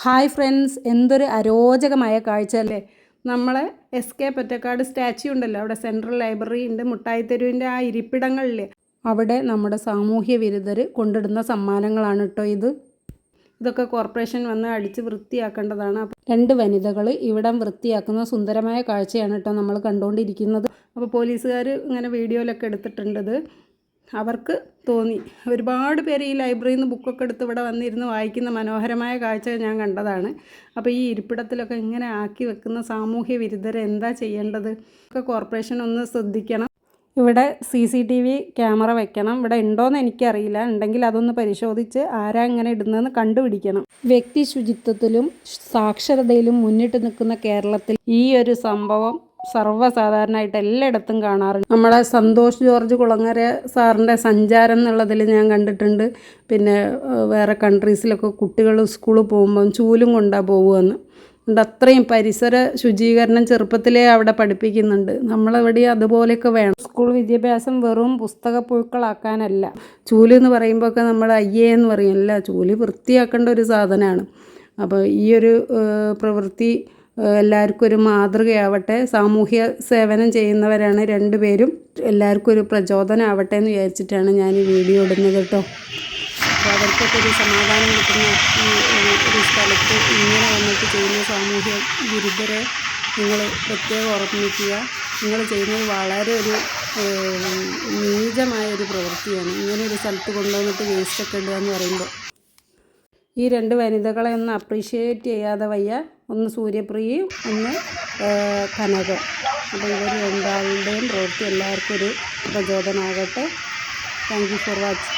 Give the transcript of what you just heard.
Hi friends എന്തൊരു അരോചകമായ കാഴ്ച അല്ലേ? നമ്മളെ എസ് കെ പൊറ്റക്കാട് സ്റ്റാച്യു ഉണ്ടല്ലോ അവിടെ സെൻട്രൽ ലൈബ്രറി ഉണ്ട് മുട്ടായി തെരുവിന്റെ ആ ഇരിപ്പിടങ്ങളിൽ അവിടെ നമ്മുടെ സാമൂഹ്യ വിരുദ്ധർ കൊണ്ടിടുന്ന സമ്മാനങ്ങളാണ് കേട്ടോ ഇത്. ഇതൊക്കെ കോർപ്പറേഷൻ വന്ന് അടിച്ച് വൃത്തിയാക്കേണ്ടതാണ്. രണ്ട് വനിതകൾ ഇവിടം വൃത്തിയാക്കുന്ന സുന്ദരമായ കാഴ്ചയാണ് കേട്ടോ നമ്മൾ കണ്ടുകൊണ്ടിരിക്കുന്നത് അപ്പോൾ പോലീസുകാർ ഇങ്ങനെ വീഡിയോയിലൊക്കെ എടുത്തിട്ടുണ്ടത് അവർക്ക് തോന്നി. ഒരുപാട് പേര് ഈ ലൈബ്രറിയിൽ നിന്ന് ബുക്കൊക്കെ എടുത്ത് ഇവിടെ വന്നിരുന്ന് വായിക്കുന്ന മനോഹരമായ കാഴ്ച ഞാൻ കണ്ടതാണ്. അപ്പോൾ ഈ ഇരിപ്പിടത്തിലൊക്കെ ഇങ്ങനെ ആക്കി വെക്കുന്ന സാമൂഹ്യ വിരുദ്ധരെ എന്താ ചെയ്യേണ്ടത്? ഒക്കെ കോർപ്പറേഷൻ ഒന്ന് ശ്രദ്ധിക്കണം. ഇവിടെ C C T V camera വെക്കണം. ഇവിടെ ഉണ്ടോയെന്ന് എനിക്കറിയില്ല. ഉണ്ടെങ്കിൽ അതൊന്ന് പരിശോധിച്ച് ആരാ ഇങ്ങനെ ഇടുന്നതെന്ന് കണ്ടുപിടിക്കണം. വ്യക്തി ശുചിത്വത്തിലും സാക്ഷരതയിലും മുന്നിട്ട് നിൽക്കുന്ന കേരളത്തിൽ ഈ ഒരു സംഭവം സർവസാധാരണമായിട്ട് എല്ലായിടത്തും കാണാറുണ്ട്. നമ്മളെ സന്തോഷ് ജോർജ് കുളങ്ങര സാറിന്റെ സഞ്ചാരം എന്നുള്ളതിൽ ഞാൻ കണ്ടിട്ടുണ്ട്. പിന്നെ വേറെ കൺട്രീസിലൊക്കെ കുട്ടികൾ സ്കൂളിൽ പോകുമ്പം ചൂലും കൊണ്ടാണ് പോകുമെന്ന് അതുകൊണ്ട് അത്രയും പരിസര ശുചീകരണം ചെറുപ്പത്തിലേ അവിടെ പഠിപ്പിക്കുന്നുണ്ട്. നമ്മളിവിടെ അതുപോലെയൊക്കെ വേണം. സ്കൂൾ വിദ്യാഭ്യാസം വെറും പുസ്തക പുഴുക്കളാക്കാനല്ല ചൂൽ എന്ന് പറയുമ്പോൾ ഒക്കെ നമ്മൾ അയ്യേ എന്ന് പറയും. അല്ല ചൂൽ വൃത്തിയാക്കേണ്ട ഒരു സാധനമാണ്. അപ്പോൾ ഈ ഒരു പ്രവൃത്തി എല്ലാവർക്കും ഒരു മാതൃകയാവട്ടെ. സാമൂഹ്യ സേവനം ചെയ്യുന്നവരാണ് രണ്ടുപേരും എല്ലാവർക്കും ഒരു പ്രചോദനമാവട്ടെ എന്ന് വിചാരിച്ചിട്ടാണ് ഞാൻ ഈ വീഡിയോ ഇടുന്നത് കേട്ടോ. അപ്പോൾ അവർക്കൊക്കെ ഒരു സമാധാനം കിട്ടുന്ന ഒരു സ്ഥലത്ത് ഇങ്ങനെ വന്നിട്ട് ചെയ്യുന്ന സാമൂഹ്യ വിരുദ്ധരെ നിങ്ങൾ പ്രത്യേകം ഓർമ്മിക്കുക. നിങ്ങൾ ചെയ്യുന്നത് വളരെ ഒരു നീചമായ ഒരു പ്രവൃത്തിയാണ്. ഇങ്ങനെ ഒരു സ്ഥലത്ത് കൊണ്ടുവന്നിട്ട് വേസ്റ്റൊക്കെ ഇടുക എന്ന് പറയുമ്പോൾ ഈ രണ്ട് വനിതകളെ ഒന്ന് അപ്രീഷിയേറ്റ് ചെയ്യാതെ വയ്യ. ഒന്ന് സൂര്യപ്രിയയും ഒന്ന് കനകം അപ്പോൾ ഇവർ രണ്ടാളുടെയും പ്രവൃത്തി എല്ലാവർക്കും ഒരു പ്രചോദനമാകട്ടെ താങ്ക് യു ഫോർ വാച്ചിങ്